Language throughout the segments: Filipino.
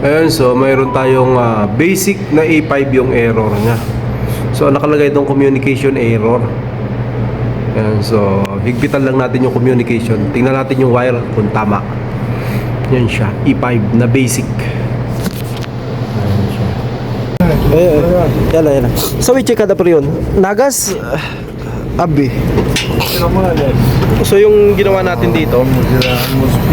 Ayan, so mayroon tayong ah, basic na A5 yung error niya. So nakalagay doon communication error. Ayan, so higpitan lang natin yung communication. Tingnan natin yung wire kung tama. Yan siya, E5 na basic. Eh, yan na, yan na. So, i-check kada pre yun. Nagas, uh, abi. So, yung ginawa natin dito,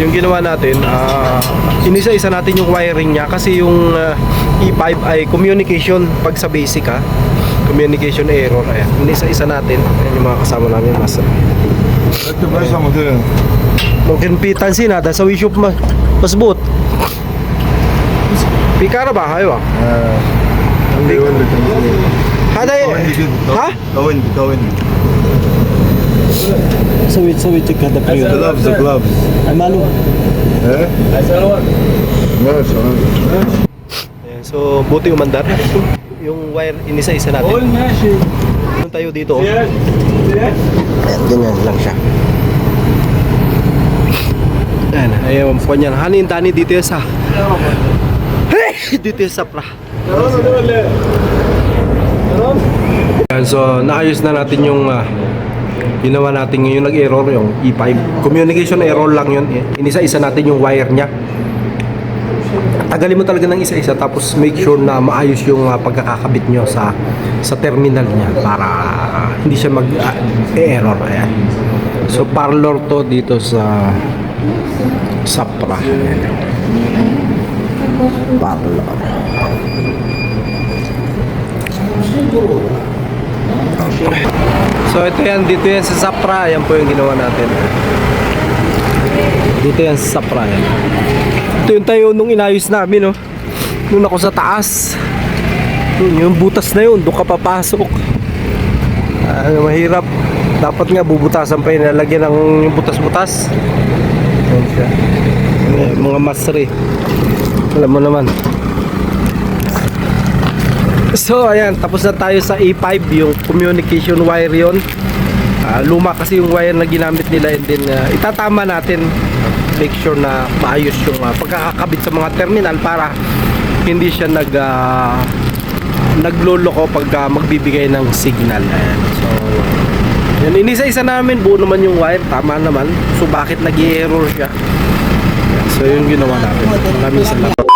yung ginawa natin, ah, inisa-isa natin yung wiring niya kasi yung ah, E5 ay communication pag sa basic ha. Communication error. Ayan. Inisa-isa natin. Ayan yung mga kasama namin. Mas, başlamadı. mungkin pitan sih nada sa wishop ma masbut. Pikara ba hayo? Hadi öyle Hada Ha? Kavun, kavun. Check kada Gloves, the gloves. Ay malu. He? Ne sana? Ayan, so buti umandar. Yung wire inisa-isa natin. Doon tayo dito. oh. Ayan, ganyan lang siya. Ayan, ayan, po niyan. Hanin tani dito yung sa. Hey! Dito yung sa pra. Ayan, so naayos na natin yung ah, ginawa natin yung nag-error yung E5. Communication error lang yun. Inisa-isa natin yung wire niya. Tagalin mo talaga ng isa-isa tapos make sure na maayos yung ah, pagkakakabit nyo sa sa terminal niya para hindi siya mag ah, ayan. So parlor to dito sa Sapra. Ayan. Parlor. So ito yan, dito yan sa Sapra, yan po yung ginawa natin. Dito yan sa Sapra yan. Ito yung tayo nung inayos namin, no. Nung ako sa taas. Yun, yung butas na yun, doon ka papasok. Ah, mahirap. Dapat nga bubutasan pa yun, lalagyan ng butas-butas. Ayan siya. Mga masri. Alam mo naman. So ayan, tapos na tayo sa A5, yung communication wire yon. Ah, luma kasi yung wire na ginamit nila and then ah, itatama natin make sure na maayos yung ah, pagkakakabit sa mga terminal para hindi siya nag ah, nagloloko pag ah, magbibigay ng signal. Ayan. So yan inisa-isa namin buo naman yung wire, tama naman. So bakit nag-error siya? So yung ginawa natin. Maraming salamat.